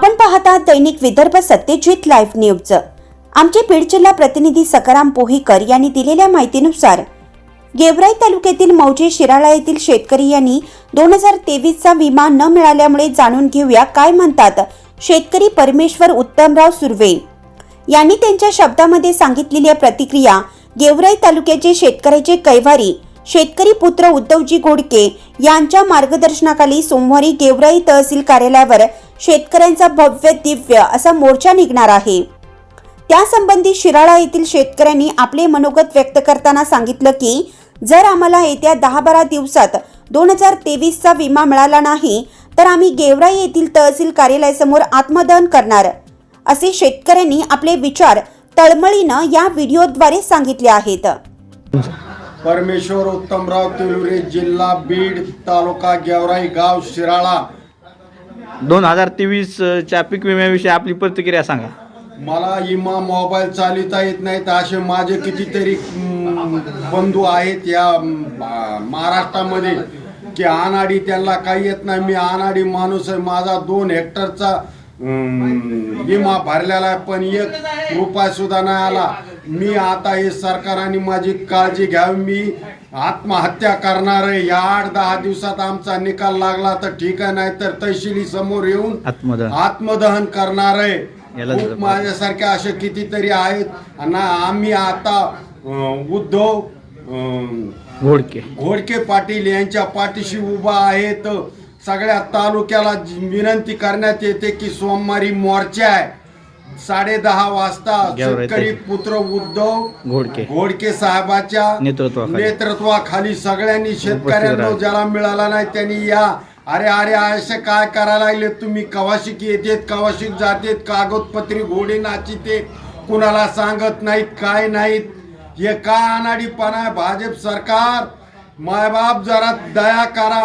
आपण पाहता दैनिक Vidarbha Satyajit live news आमचे बीड जिल्हा प्रतिनिधी सकाराम पोहीकर यांनी दिलेल्या माहितीनुसार गेवराई तालुक्यातील मौजे शिराळा येथील शेतकरी यांनी दोन हजार तेवीसचा विमा न मिळाल्यामुळे जाणून घेऊया काय म्हणतात शेतकरी परमेश्वर उत्तमराव सुर्वे. यांनी त्यांच्या शब्दामध्ये सांगितलेल्या प्रतिक्रिया गेवराई तालुक्याचे शेतकऱ्याचे कैवारी शेतकरी पुत्र उद्धवजी गोडके यांच्या मार्गदर्शनाखाली सोमवारी गेवराई तहसील कार्यालयावर शेतकऱ्यांचा भव्य दिव्य असा मोर्चा निघणार आहे. त्यासंबंधी शिराळा येथील शेतकऱ्यांनी आपले मनोगत व्यक्त करताना सांगितलं की जर आम्हाला येत्या दहा बारा दिवसात दोन हजार तेवीसचा विमा मिळाला नाही तर आम्ही गेवराई येथील तहसील कार्यालयासमोर आत्मदहन करणार असे शेतकऱ्यांनी आपले विचार तळमळीनं या व्हिडिओद्वारे सांगितले आहेत. परमेश्वर उत्तमराव तिलुरे जिल्हा बीड तालुका गेवराई गाव शिराळा. दोन हजार तेवीस च्या पीक विम्याविषयी आपली प्रतिक्रिया सांगा. मला इमा मोबाईल चालिता येत नाहीत असे माझे कितीतरी बंधू आहेत या महाराष्ट्रामध्ये की अनाडी त्यांना काही येत नाही. मी अनाडी माणूस आहे माझा दोन हेक्टरचा विमा भरलेला आहे पण एक रुपया सुद्धा नाही आला. मी आता हे सरकारने माझी काळजी घ्यावी. मी आत्महत्या करणार आहे. या आठ दहा दिवसात आमचा निकाल लागला तर ठीक आहे नाही तर तहसीली समोर येऊन आत्मदहन. आत्मदहन करणार आहे. माझ्यासारखे असे कितीतरी आहेत. आणि आम्ही आता उद्धव घोडके. घोडके पाटील यांच्या पाठीशी उभा आहेत. सगळ्या तालुक्याला विनंती करण्यात येते की सोमवारी मोर्चा आहे. साडे दहा वाजता शेतकरी पुत्र उद्धव घोडके. घोडके साहेबाच्या नेतृत्वाखाली. नेतृत्वाखाली सगळ्यांनी शेतकऱ्यांना ज्याला मिळाला नाही त्यांनी या. अरे अरे असे काय करायला लागले तुम्ही? कवाशिक येतेत कवाशिक जातेत कागदपत्री घोडे नाचिते कुणाला सांगत नाहीत काय नाहीत. हे काय अनाडीपणा आहे? भाजप सरकार मायबाप जरा दया करा.